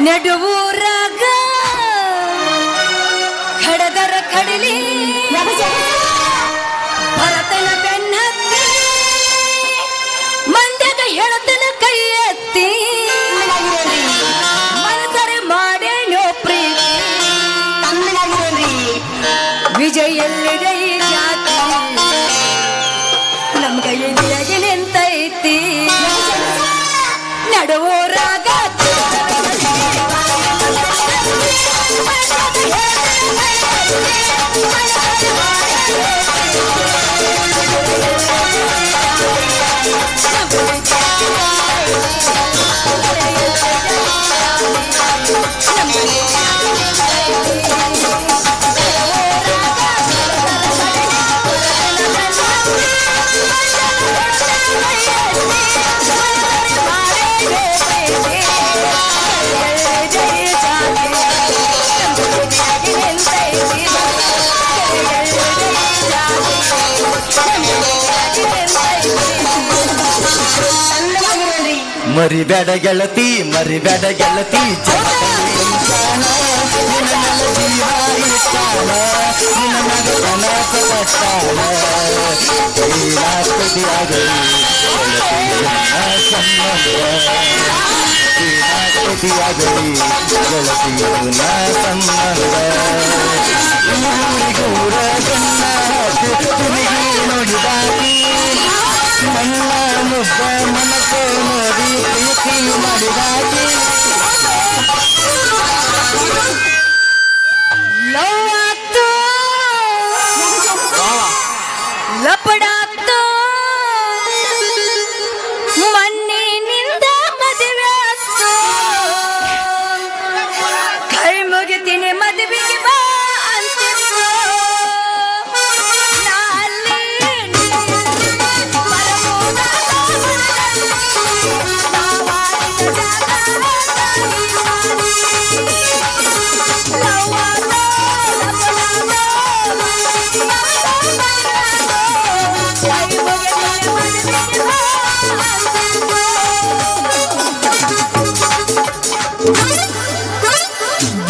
ನಡುವೂರಾಗ ಖಡದರ ಕಡಲಿ ಭರತನ ಬೆನ್ನತ್ತಿ ಮಂದ್ಯಾಗ ಹೇಳತನ ಮರಿಬೇಡ ಗೆಳತಿ ಮರಿಬೇಡ ಗೆಳತಿ ಜಗತ್ತಲ್ಲಿ ಕುಂತಾನ. ನಿನ್ನ ಮೇಲೆ ಜೀವ लपड़ा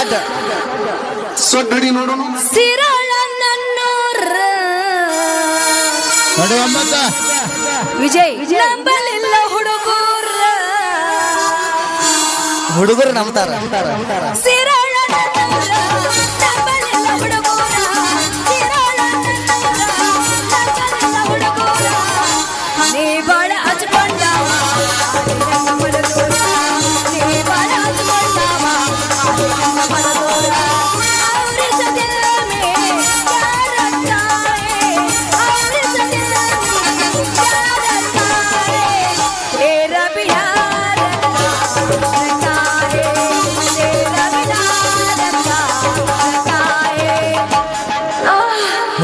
ಶಟ್ ಸೊಡ್ಡಡಿ ನೋಡೋಣ. ಸಿರಳ ನನ್ನೂರ ವಿಜಯ್ ವಿಜಯ್ ನಂಬಲಿಲ್ಲ ಹುಡುಗೂರ. ಹುಡುಗರು ನಂಬ್ತಾರ.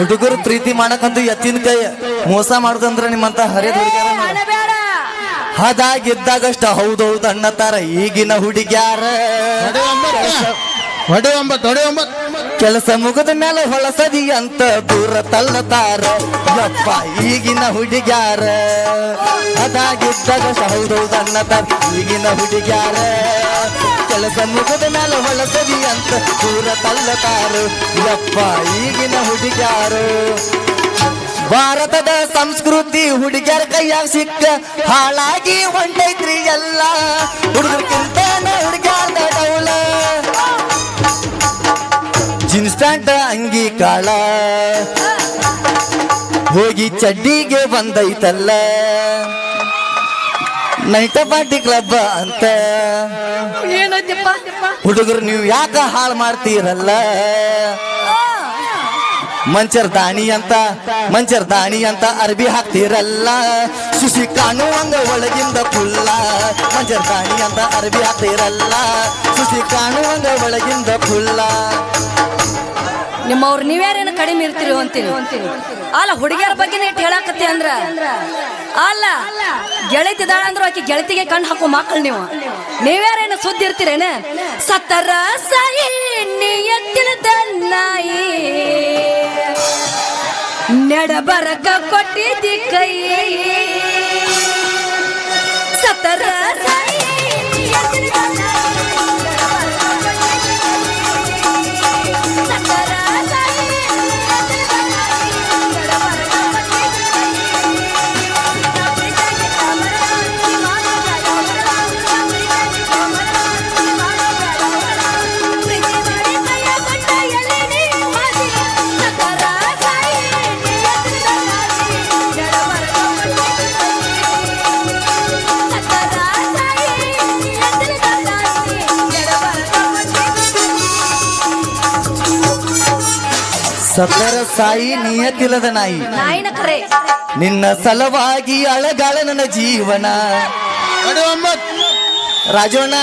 ಹುಡುಗರು ಪ್ರೀತಿ ಮಾಡಕಂತೂ ಎತ್ತಿನ ಕೈ. ಮೋಸ ಮಾಡ್ಕಂದ್ರ ನಿಮ್ಮಂತ ಹರಿದ ಹುಡುಗ್ಯಾರ ಹದಾಗಿದ್ದಾಗಷ್ಟ ಹೌದೌದು ತಾರ ಈಗಿನ ಹುಡುಗ್ಯಾರ. ಕೆಲಸ ಮುಗಿದ ಮೇಲೆ ಹೊಳಸದಿ ಅಂತ ದೂರ ತಳ್ಳತಾರ ಯಪ್ಪ ಈಗಿನ ಹುಡುಗ್ಯಾರ. ಅದಾಗಿದ್ದಾಗ ಹೌದೌದು ತನ್ನ ಈಗಿನ ಹುಡುಗ್ಯಾರ. ಕೆಲಸ ಮುಗಿದ ಮೇಲೆ ಹೊಳಸದಿ ಅಂತ ದೂರ ತಲ್ಲತಾರು ಯಪ್ಪ, ಈಗಿನ ಹುಡುಗ್ಯಾರು. ಭಾರತದ ಸಂಸ್ಕೃತಿ ಹುಡುಗಿಯರ ಕೈಯಾಗ ಸಿಕ್ಕ ಹಾಳಾಗಿ ಹೊಂಟೈತ್ರಿ ಎಲ್ಲ. ಹುಡುಗರ್ಕಿಂತ ಹುಡುಗ್ಯಾರ್ದ ಡೌಲ. ಜೀನ್ಸ್ ಪ್ಯಾಂಟ್ ಅಂಗಿ ಕಾಳ ಹೋಗಿ ಚಡ್ಡಿಗೆ ಬಂದೈತಲ್ಲ. ನೈಟ ಪಾರ್ಟಿ ಕ್ಲಬ್ ಅಂತ. ಹುಡುಗರು ನೀವು ಯಾಕ ಹಾಳು ಮಾಡ್ತೀರಲ್ಲ? ಮಂಚರ್ ದಾಣಿ ಅಂತ ಮಂಚರ್ ದಾಣಿ ಅಂತ ಅರ್ಬಿ ಹಾಕ್ತಿರಲ್ಲ? ಸುಶಿ ಕಾಣುವಂಗ ಒಳಗಿಂದ ಫುಲ್ಲ ಮಂಚರ್ ದಾಣಿ ಅಂತ ಅರ್ಬಿ ಹಾಕ್ತಿರಲ್ಲ? ಸುಶಿ ಕಾಣುವಂಗ ಒಳಗಿಂದ ಫುಲ್ಲ ನಿಮ್ಮವ್ರು ನೀವ್ಯಾರೇನು ಕಡಿಮೆ ಇರ್ತೀರಿ ಅಂತೀನಿ. ಅಲ್ಲ, ಹುಡುಗಿಯರ ಬಗ್ಗೆ ಇಟ್ಟು ಹೇಳಾಕತ್ತಿ ಅಂದ್ರ? ಅಲ್ಲ ಗೆಳತಿ ಅಂದ್ರೆ ಆಕೆ ಗೆಳತಿಗೆ ಕಣ್ಣು ಹಾಕೋ ಮಕ್ಕಳು ನೀವು. ನೀವ್ಯಾರೇನು ಸುದ್ದಿ ಇರ್ತೀರೇನೆ? ಸತ್ತರ ಸಾಯಿ ನಿಯತ್ತಿನ ನಾಯಿ ನೆಡಬರಕ ಕೊಟ್ಟಿದ್ದಿ ಕೈ ಸತ್ತರ ಸಾಯಿ ಸತ್ತರ ಸಾಯಿ ನಿಯತಿಲ್ಲದ ನಾಯಿ. ನಾಯಿನ ಕರೆ. ನಿನ್ನ ಸಲವಾಗಿ ಅಳಗಾಳ ನನ್ನ ಜೀವನ. ರಾಜೋಣ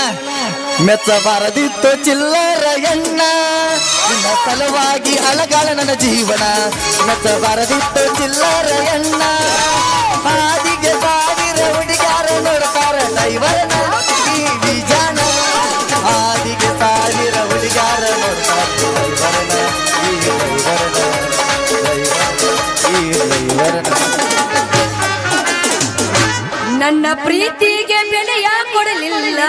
ಮೆಚ್ಚಬಾರದಿತ್ತು ಚಿಲ್ಲರ ಎಣ್ಣ. ನಿನ್ನ ಸಲವಾಗಿ ಅಳಗಾಳ ನನ್ನ ಜೀವನ. ಮೆಚ್ಚಬಾರದಿತ್ತು ಚಿಲ್ಲರ ಎಣ್ಣ. ಹಾದಿಗೆ ಪ್ರೀತಿಗೆ ಬೆಲೆಯ ಕೊಡಲಿಲ್ಲ.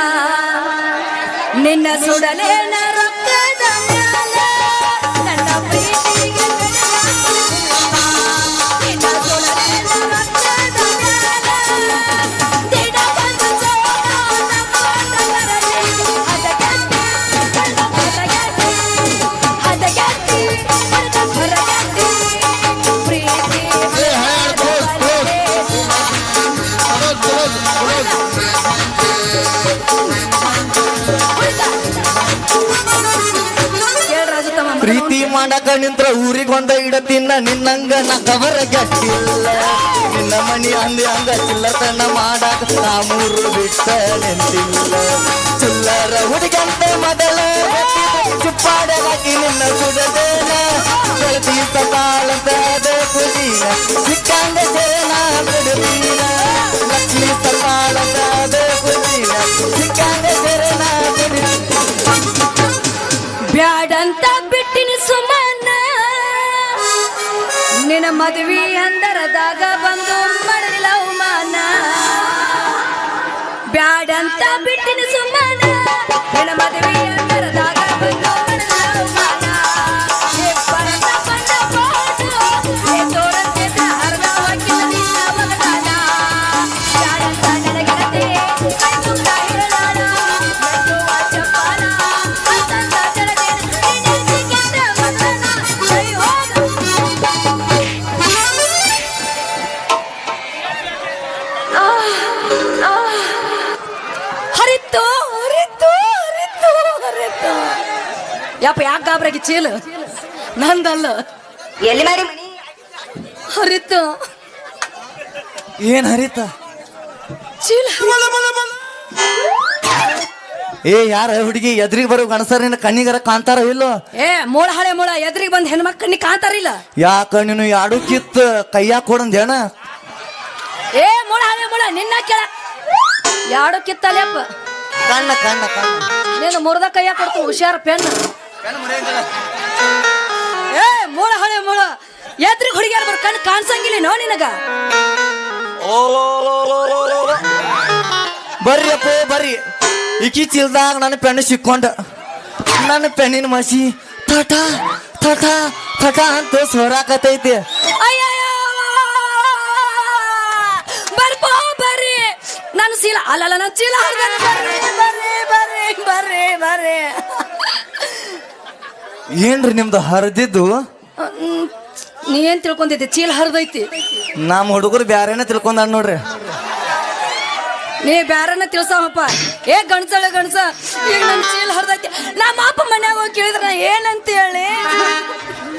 ನಿನ್ನ ಸುಡಲೇನ ಪ್ರೀತಿ ಮಾಡಕ ನಿಂತ್ರ ಊರಿಗೆ ಒಂದ ಇಡತಿನ್ನ ನಿನ್ನಂಗ ನ ಕವರ ಗಟ್ಟಿಲ್ಲ ನಿನ್ನ ಮನಿ ಅಂದಿ ಹಂಗ ಚಿಲ್ಲತನ ಮಾಡಾಕ ನಾ ಮೂರು ಬಿಟ್ಟ ನಿಂತಿಲ್ಲ ಚಿಲ್ಲರ ಹುಡುಗಂತೆ ಮೊದಲ ಚುಪ್ಪಾಡಲಾಗಿ ನಿನ್ನ ಸುಡದೇನ ಬೆಳತಿ ಸತಾಳಂತ ಕುದೀನ ಸಿಕ್ಕಂಗ ಸೇನ ಬಿಡುತ್ತೀನ. ಲಕ್ಷ್ಮಿ ಸತಾಳಂತ ಕುದೀನ ಸಿಕ್ಕಂಗ ಸೇನ ಬಿಡುತ್ತೀನ. ಬ್ಯಾಡಂತ ಬಿಟ್ಟಿನ ಸುಮನ ನಿನ್ನ ಮದುವೆ ಅಂದರದಾಗ ಬಂದು ಮಾಡಲಿಲ್ಲ ಅವಮಾನ ಬ್ಯಾಡಂತ ಬಿಟ್ಟಿನ ಸುಮನ ನಿನ್ನ ಮದುವೆ ಯಪ್ಪ ಯಾಕೆ ಗಾಬ್ರಾಗಿ ಚೀಲ? ನಂದಲ್ಲ. ಎಲ್ಲಿ ಮಾಡಿ ಹರಿತ. ಏನ್ ಹರಿತ? ಚೀಲ. ಏ ಯಾರ ಹುಡುಗಿ ಎದ್ರಿಗೆ ಬರೋ ನಿನ್ನ ಕಣ್ಣಿಗರ ಕಾಣ್ತಾರ ಇಲ್ಲೋ? ಏ ಮೂಳ ಹಳೆ ಮೂಳ ಎದ್ರಿಗೆ ಬಂದ್ ಹೆಣ್ಮ ಕಣ್ಣಿ ಕಾಂತಾರ ಇಲ್ಲ? ಯಾಕ ನೀನು ಯಾಡು ಕಿತ್ ಕೈಯಾಗ ಕೊಡಂದೇನ? ಏ ಮೂಳ ಹಳೆ ಮೂಳ ನಿನ್ನ ಕೇಳ. ಯಾಡು ಕಿತ್ತಲ್ಲಪ್ಪ ಕಣ್ಣ ಕಣ್ಣ ಕಣ್ಣ. ನೀನು ಮುರ್ದ ಕೈಯ ಕೊಡ್ತು ಹುಷಾರ ಪೆನ್ ಏ ಮೂಳ ಹಳೆ ಮೂಳ. ಎದ್ರಿಗೆ ಹುಡುಗಿಯರ್ ಬರ್ ಕಣ್ ಕಾಣಸಂಗಿಲ್ಲ ನೋ ನಿನಗ. ಬರ್ರಿ ಅಪ್ಪ ಬರ್ರಿ. ಇಕಿ ಚೀಲ್ದಾಗ ನನ್ನ ಪೆಣ್ಣು ಸಿಕ್ಕೊಂಡ. ನನ್ನ ಪೆಣ್ಣಿನ ಮಸಿ ತಟ ತಟ ತಟ ಅಂತ ಸ್ವರಾಕತೈತಿ ಅಯ್ಯಯ್ಯೋ! ಬರ್ಬೋ ಬರ್ರಿ. ನಾನು ಚೀಲ ಅಲ್ಲಲ್ಲ ನಾನು ಚೀಲ ಬರ್ರಿ ಬರ್ರಿ ಬರ್ರಿ ಬರ್ರಿ ಬರ್ರಿ. ಏನ್ರಿ ನಿಮ್ದು ಹರಿದಿದ್ದು? ನೀ ಏನ್ ತಿಳ್ಕೊಂಡೈತಿ ಚೀಲ ಹರಿದೈತಿ. ನಮ್ಮ ಹುಡುಗರು ಬ್ಯಾರೇನ ತಿಳ್ಕೊಂಡ ನೋಡ್ರಿ. ನೀ ಬ್ಯಾರನ್ನ ತಿಳ್ಸವಪ್ಪ. ಏ ಗಣಸಳ ಗಣಸ ಈಗ ನನ್ನ ಕೇಳಿದ್ರ ನಾ ಏನಂತ ಹೇಳಿ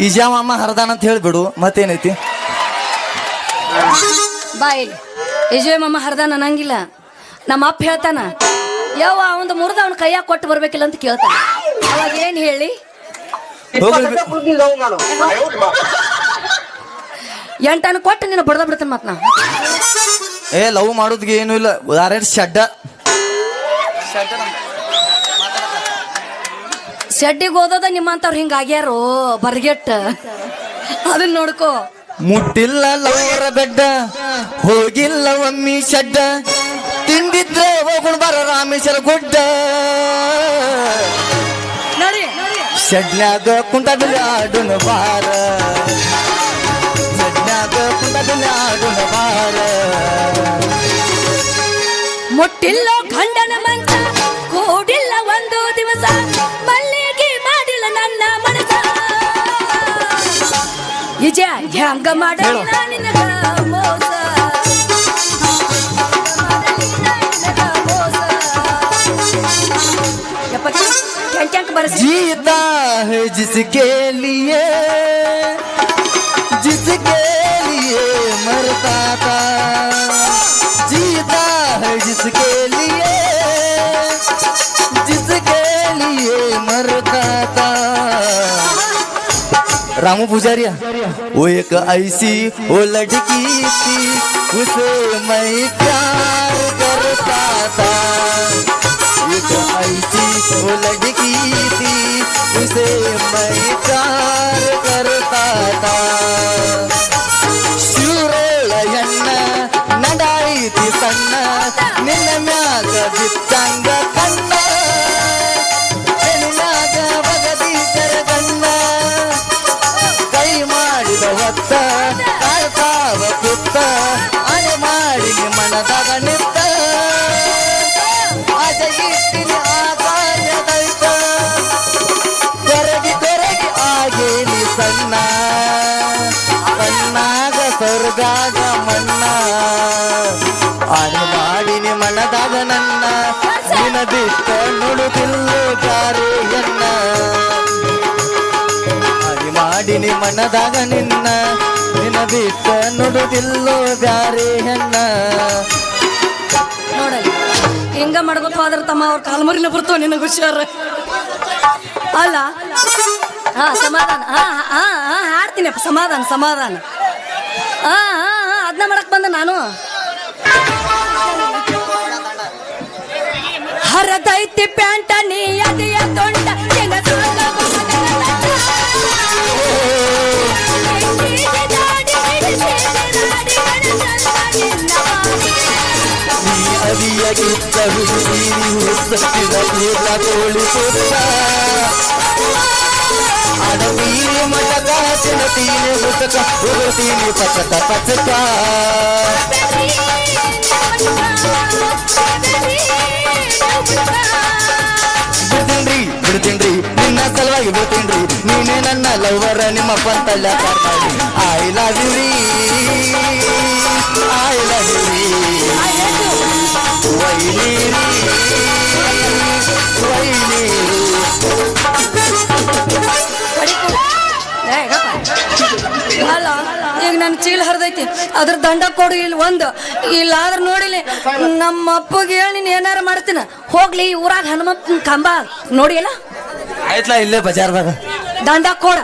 ಇಜಾಮಮ್ಮ ಹರದಾನ ಅಂತ ಹೇಳ್ಬಿಡು ಮತ್ತೇನೈತಿ? ಬಾಯ್ ಯಜುವೆ ಮಾಮ ಹರದಾನ ಅನ್ನಂಗಿಲ್ಲ. ನಮ್ಮ ಅಪ್ಪ ಹೇಳ್ತಾನ ಯಾವ ಒಂದು ಮುರಿದ ಅವನ ಕೈಯಾಗ ಕೊಟ್ಟು ಬರ್ಬೇಕಿಲ್ಲ ಅಂತ ಕೇಳ್ತಾನ. ಅವಾಗ ಏನ್ ಹೇಳಿ? ಹೋಗ್ಲಿ ಎಂಟನ ಕೊಟ್ಟು ನೀನು ಬಡ್ದ ಬಿಡ್ತೇನೆ ಮತ್ತೆ ನಾ ಏ ಲವ್ ಮಾಡೋದ್ಗೆ ಏನು ಇಲ್ಲ. ಉದಾಹರಣೆ ಶಡ್ಡ. ಶೆಡ್ಡಿಗೆ ಓದೋದ ನಿಮ್ಮಂತವ್ರು ಹಿಂಗ ಆಗ್ಯಾರೋ ಬರ್ಗೆಟ್ಟ. ಅದನ್ನ ನೋಡ್ಕೋ. ಮುಟ್ಟಿಲ್ಲ ಲವರ ಬೆಡ್ಡ ಹೋಗಿಲ್ಲ ಒಮ್ಮಿ ಶಡ್ಡ. ತಿಂದಿದ್ರೆ ಹೋಗುಣ ಬರ ರಾಮೇಶ್ವರ ಗುಡ್ಡ. ಶಡ್ನ್ಯಾಗ ಕುಂಟದಲ್ಲಿ ಆಡುನ ಬಾರ ಶಡ್ನ್ಯಾಗ ಕುಂಟದಲ್ಲಿ ಆಡುನ ಬಾರ ಮುಟ್ಟಿಲ್ಲ ಖಂಡನ ಮಂಚ ಕೂಡಿಲ್ಲ ಒಂದು ದಿವಸ ಮಲ್ಲಿಗೆ ಮಾಡಿಲ್ಲ ನನ್ನ ಮನಸ. ಇಜ ಹೆಂಗ ಮಾಡ ನಿನಗ ಮೋಸ? बरसे जीता है जिसके लिए जिसके लिए मरता था। जीता है जिसके लिए जिसके लिए मरता था। रामू पुजारिया, वो एक ऐसी वो लड़की थी, उसे मैं प्यार करता था। एक ऐसी वो लड़की थी उसे मैं प्यार करता था ಶೂರಳಯನ್ನ ನಡಾಯಿತಿ ಸಣ್ಣ ನಿನ್ನ ಮ್ಯಾಗ ಬಿತ್ತಂಗ ಕಣ್ಣ ಮನದಾಗ ನಿನ್ನ ನಿನ್ನ ಬಿಟ್ಟ ನುಡುದಿಲ್ಲೋ ಬ್ಯಾರಿ ಹೆಣ್ಣ. ನೋಡಲ್ಲ ಹಿಂಗ ಮಾಡ್ಬೇಕು ಆದ್ರೆ ತಮ್ಮ ಅವ್ರ ಕಾಲ್ಮರಿನ ಬರ್ತಾವ ನಿನ್ನ ಹುಷಾರ. ಅಲ್ಲ, ಹಾ, ಸಮಾಧಾನ, ಹಾ ಹಾ ಹಾ ಸಮಾಧಾನ ಸಮಾಧಾನ. ಹಾ ಹಾ ಹಾ ಅದನ್ನ ಮಾಡಕ್ ಬಂದ ನಾನು. ಹರದೈತಿ ಪ್ಯಾಂಟ, ನೀ ಅದಿಯ ತೊಂಡ. ನೀ ಅದಿಯಾಗಿದ್ದ ಹುಡುಗಿ ಹುಡುಕಿದ ನೀರ್ಲ ಕೋಳಿ ಸುತ್ತ ಅಡವೀರಿ ಮಟಕ ಚಿನ್ನತೀನಿ ಹುಡುಕ ಉಗುಳ್ತೀನಿ ಪಚಕ ಪಚಕ ಬಿಡ್ತೀನ್ರಿ ಬಿಡ್ತೀನ್ರಿ ನಿನ್ನ ಸಲುವಾಗಿ ಬಿಡ್ತೀನ್ರಿ ನೀನೇ ನನ್ನ ಲವರ ನಿಮ್ಮ ಪಂತಲ್ಲ ಮಾಡಿ ಐ ಲವ್ ಯು ರೀ ಐ ಲವ್ ಯು ರೀ ವೈನೀರಿ ವೈನೀರಿ ಅಲ್ಲ ಈಗ ನನ್ನ ಚೀಲ ಹರಿದೈತಿ ಅದ್ರ ದಂಡ ಕೊಡು ಇಲ್ಲಿ ಒಂದು ಇಲ್ಲ ಆದ್ರ ನೋಡಿಲಿ ನಮ್ಮ ಅಪ್ಪಗೆ ಹೇಳಿ ನೀನು ಏನಾರ ಮಾಡ್ತೀನ ಹೋಗ್ಲಿ ಈ ಊರಾಗ ಹನುಮಪ್ಪನ ಕಂಬ ನೋಡಿ ಅಲ್ಲ ಆಯ್ತಲ್ಲ ಇಲ್ಲೇ ಬಜಾರ್ದಾಗ. ದಂಡ ಕೊಡ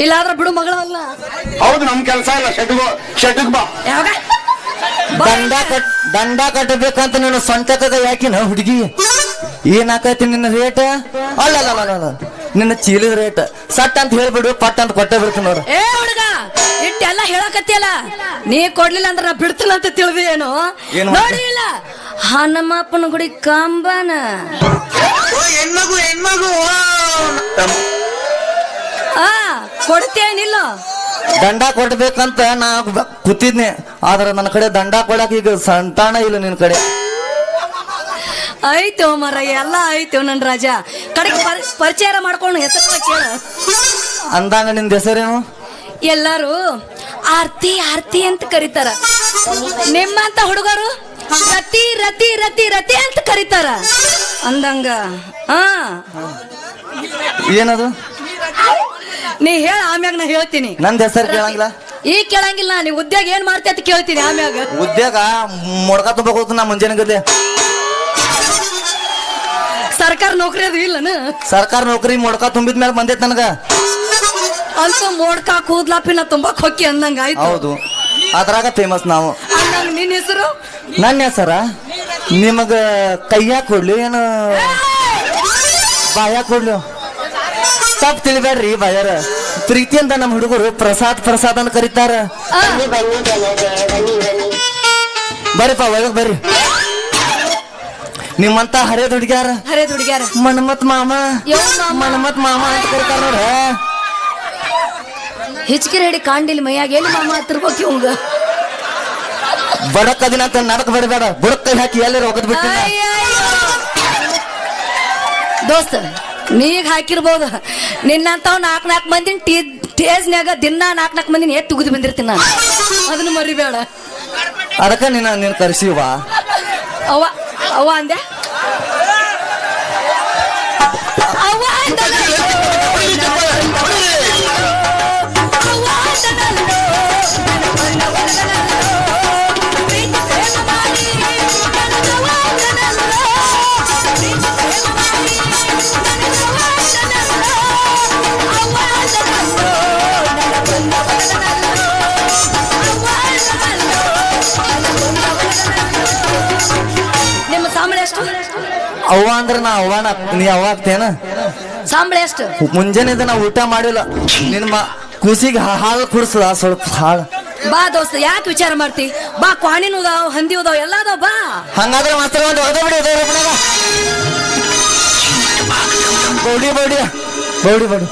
ಇಲ್ಲಾದ್ರೆ ಬಿಡು ಮಗಳಲ್ಲ ಹೌದು ನಮ್ ಕೆಲಸ ಇಲ್ಲ ಶೆಟ್ಗೋ ಶೆಟ್ಗ್ ಬಾ. ಯಾವಾಗ? ದಂಡ ಕಟ್ ದಂಡ ಕಟ್ಟಬೇಕಂತ ನೀನು ಸ್ವಂತಕದ ಯಾಕಿನ ಹುಡುಗಿ? ಏನಾಕೈತಿ ನಿನ್ನ ರೇಟ್ ಅಲ್ಲ ಅಲ್ಲ ಅಲ್ಲ ಅಲ್ಲ. ನಿನ್ನ ಚೀಲದ ರೇಟ್ ಸಟ್ ಅಂತ ಹೇಳ್ಬಿಡು ಪಟ್ ಅಂತ ಕೊಟ್ಟೆ ಬಿಡ್ತೀನಿ ನೋಡು. ಏ ಹುಡುಗ ಇಟ್ಟೆಲ್ಲ ಹೇಳಕತ್ತಿಯಲ್ಲ? ನೀ ಕೊಡ್ಲಿಲ್ಲ ಅಂದ್ರೆ ನಾ ಬಿಡ್ತಿಲ್ಲ ಅಂತ ತಿಳಿದು ಏನು? ನೋಡಿಲ್ಲ ಹನಮಪ್ಪನ ಗುಡಿ ಕಂಬನ. ಹೆಣ್ಮಗು ಹೆಣ್ಮಗು ಆ ಕೊಡ್ತೇನಿಲ್ಲ? ದಂಡ ಕೊಡ್ಬೇಕಂತ ನಾ ಕೂತಿದ್ನಿ. ಆದ್ರೆ ನನ್ನ ಕಡೆ ದಂಡ ಕೊಡಕ್ ಈಗ ಸಂತಾನ ಇಲ್ಲ ನಿನ್ ಕಡೆ. ಆಯ್ತು ಮರ ಎಲ್ಲ ಆಯ್ತು ನನ್ ರಾಜ. ಕಡೆಗೆ ಪರಿ- ಪರಿಚಯ ಮಾಡ್ಕೊಂಡು ಹೆಸರು ಕೇಳ. ಅಂದಂಗ ನಿಂದ ಹೆಸರೇನು? ಎಲ್ಲಾರು ಆರ್ತಿ ಆರ್ತಿ ಅಂತ ಕರೀತಾರ. ನಿಮ್ಮಂತ ಹುಡುಗರು ರತಿ ರತಿ ರತಿ ರತಿ ಅಂತ ಕರೀತಾರ. ಅಂದಂಗ ಹಾ. ಏನದು? ನೀ ಹೇಳ ಆಮ್ಯಾಗ ನಾ ಹೇಳ್ತೀನಿ. ನಂದ್ ಹೆಸರು ಕೇಳಂಗಿಲ್ಲ. ಈಗ ಕೇಳಂಗಿಲ್ಲ ನೀ ಉದ್ಯೋಗ ಏನ್ ಮಾಡ್ತಿ ಅಂತ ಕೇಳ್ತೀನಿ ಆಮ್ಯಾಗ. ಉದ್ಯೋಗ ಮೊಡ್ಕ ತುಂಬಕ್ ಹೋಗ್ತು ನಾ ಮುಂಜಾನೆ ಗದ್ದೆ ಸರ್ಕಾರ ನೌಕರಿ ಅದು ಇಲ್ಲನ? ಸರ್ಕಾರ ನೌಕರಿ ಮೊಡ್ಕ ತುಂಬಿದ ಮೇಲೆ ಬಂದೈತ್ ನನಗ. ಅಂತ ಮೋಡ್ಕ ಕೂದ್ಲಾ ಪಿನ್ನ ತುಂಬಾ ಹೊಕ್ಕಿ ಅಂದಂಗ ಆಯ್ತು. ಹೌದು. ಅದ್ರಾಗ ಫೇಮಸ್ ನಾವು. ಅಂದಂಗ ನಿನ್ ಹೆಸರು? ನನ್ನ ಹೆಸರ? ನಿಮಗ ಕೈಯಾಗ ಕೊಡ್ಲಿ ಏನು? ಬಾಯಾಗ ಕೊಡ್ಲಿ? ತಪ್ಪು ತಿಳಿಬೇಡ್ರಿ ಪ್ರೀತಿ ಪ್ರೀತಿಯಿಂದ ನಮ್ಮ ಹುಡುಗರು ಪ್ರಸಾದ್ ಪ್ರಸಾದ್ ಅಂತ ಕರೀತಾರ. ಬರ್ರಿಪ್ಪ ಒಳಗ್ ಬರ್ರಿ. ನಿಮ್ಮಂತ ಹರೇದ್ ಹುಡುಗ್ಯಾರ? ಹರೇ ಹುಡುಗ್ಯಾರ. ಮನ್ಮತ್ ಮಾಮ? ಮನ್ಮತ್ ಮಾಮ ಅಂತ ಕರೀತಾರ ನೋಡ್ರ. ಹಿಚ್ಕಿರಿ ಹೇಳಿ ಕಾಂಡಿಲ್ ಮೈಯಾಗ ಎಲ್ಲಿ ಮಾಮ ಹತ್ತಿರ್ಬೇಕು ಇವಂಗ? ಬಡಕ ದಿನ ಅಂತ ನಡಕ ಬರಬೇಡ ಬುಡಕ್ ಹಾಕಿ ಎಲ್ಲರೂ ಒಗದ್ ಬಿಟ್ಟಿಲ್ಲ. ದೋಸ್ತ ನೀಗ್ ಹಾಕಿರ್ಬೋದು. ನಿನ್ನಂತಾವ್ ನಾಲ್ಕು ನಾಲ್ಕು ಮಂದಿನ ಟೀ ಟೇಜ್ನ್ಯಾಗ ದಿನ ನಾಲ್ಕು ನಾಲ್ಕು ಮಂದಿನ ಎತ್ತು ತುಗಿದು ಬಂದಿರ್ತೀನಿ ನಾನು. ಅದನ್ನ ಮರಿಬೇಡ. ಅದಕ್ಕೆ ನಿನ್ನ ನೀನು ಕರ್ಸಿವಾ. ಅವ್ವ ಅವ್ವ ಅಂದೆ? ಅವ್ವ ಅಂದ್ರೆ ನಾ ಅವ್ವನ ನೀ ಅವ್ವ ಆಗ್ತೇನ ಸಂಬಳ ಎಷ್ಟು? ಮುಂಜಾನೆ ನಾ ಊಟ ಮಾಡಿಲ್ಲ. ನಿನ್ ಕೂಸಿಗೆ ಹಾಲು ಕುಡಿಸದ ಸ್ವಲ್ಪ ಹಾಳ ಬಾ ದೋಸ್ತ ಯಾಕೆ ವಿಚಾರ ಮಾಡ್ತಿ? ಬಾ ಕ್ವಾಣಿನೂ ಅದಾವ ಹಂದಿ ಅದಾವ ಎಲ್ಲ ಅದಾವ ಬಾ. ಹಂಗಾದ್ರೆ ಮಾಸ್ತರ ಒಂದು ಹೊಡೆದ ಬಿಡಿ ಅದೇ ಬೌಡಿ ಬೌಡಿ ಬೌಡಿ ಬೌಡಿ.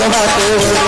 ಬೌಡಿ ಹಾಡು